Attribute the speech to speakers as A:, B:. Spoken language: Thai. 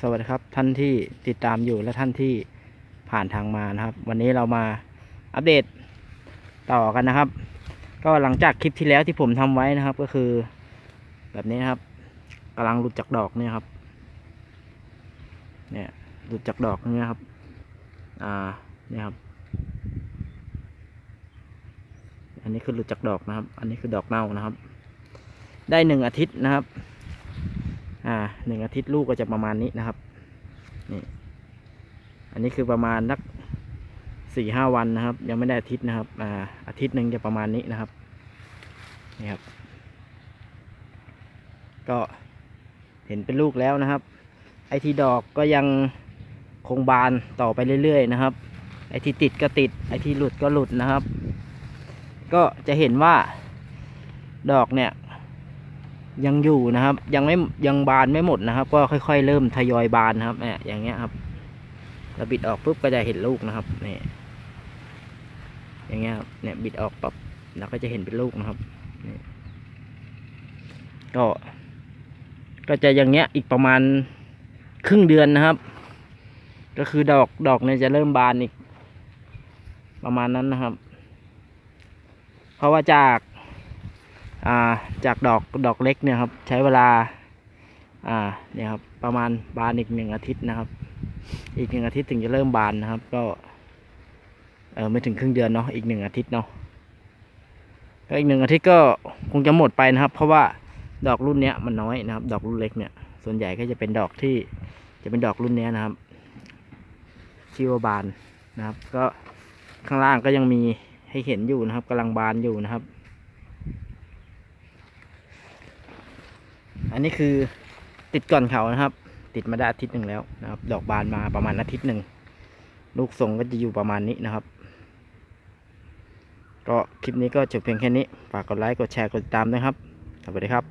A: สวัสดีครับท่านที่ติดตามอยู่และท่านที่ผ่านทางมานะครับ วันนี้เรามาอัปเดตต่อกันนะครับ ก็หลังจากคลิปที่แล้วที่ผมทำไว้นะครับ ก็คือแบบนี้นะครับกำลังหลุดจากดอกเนี่ยครับ เนี่ยหลุดจากดอกนี่นะครับ อ่าเนี่ยครับ อันนี้คือหลุดจากดอกนะครับ อันนี้คือดอกเน่านะครับ ได้หนึ่งอาทิตย์นะครับ อ่าหนึ่งอาทิตย์ลูกก็จะประมาณนี้นะครับนี่อันนี้คือประมาณนักสี่ห้าวันนะครับ ยังไม่ได้อาทิตย์นะครับอ่าอาทิตย์หนึ่งจะประมาณนี้นะครับนี่ครับ ก็เห็นเป็นลูกแล้วนะครับ ไอที่ดอกก็ยังคงบานต่อไปเรื่อยๆนะครับ ไอที่ติดก็ติด ไอที่หลุดก็หลุดนะครับ ก็จะเห็นว่าดอกเนี่ย ยังอยู่นะครับ ยังไม่ยังบานไม่หมดนะครับ ก็ค่อย ๆ เริ่มทยอยบานนะครับเนี่ยอย่างเงี้ยครับเราบิดออกปุ๊บก็จะเห็นลูกนะครับเนี่ยอย่างเงี้ยครับเนี่ยบิดออกปั๊บเราก็จะเห็นเป็นลูกนะครับก็ ก็จะอย่างเงี้ยอีกประมาณครึ่งเดือนนะครับ ก็คือดอกดอกเนี่ยจะเริ่มบานอีก ประมาณนั้นนะครับ เพราะว่าจาก จากดอกดอกเล็กเนี่ยครับใช้เวลาอ่าเนี่ยครับประมาณบานอีกหนึ่งอาทิตย์นะครับ อีกหนึ่งอาทิตย์ถึงจะเริ่มบานนะครับ ก็เออไม่ถึงครึ่งเดือนเนาะอีกหนึ่งอาทิตย์เนาะก็อีกหนึ่งอาทิตย์ก็คงจะหมดไปนะครับ เพราะว่าดอกรุ่นเนี้ยมันน้อยนะครับ ดอกรุ่นเล็กเนี่ย ส่วนใหญ่ก็จะเป็นดอกที่จะเป็นดอกรุ่นเนี้ยนะครับชื่อว่าบานนะครับ ก็ข้างล่างก็ยังมีให้เห็นอยู่นะครับกำลังบานอยู่นะครับ อันนี้คือติดก่อนเขานะครับ ติดมาได้อาทิตย์หนึ่งแล้วนะครับ ดอกบานมาประมาณอาทิตย์หนึ่งลูกทรงก็จะอยู่ประมาณนี้นะครับ ก็คลิปนี้ก็จบเพียงแค่นี้ ฝากกดไลค์ กดแชร์ กดติดตามด้วยครับ สวัสดีครับ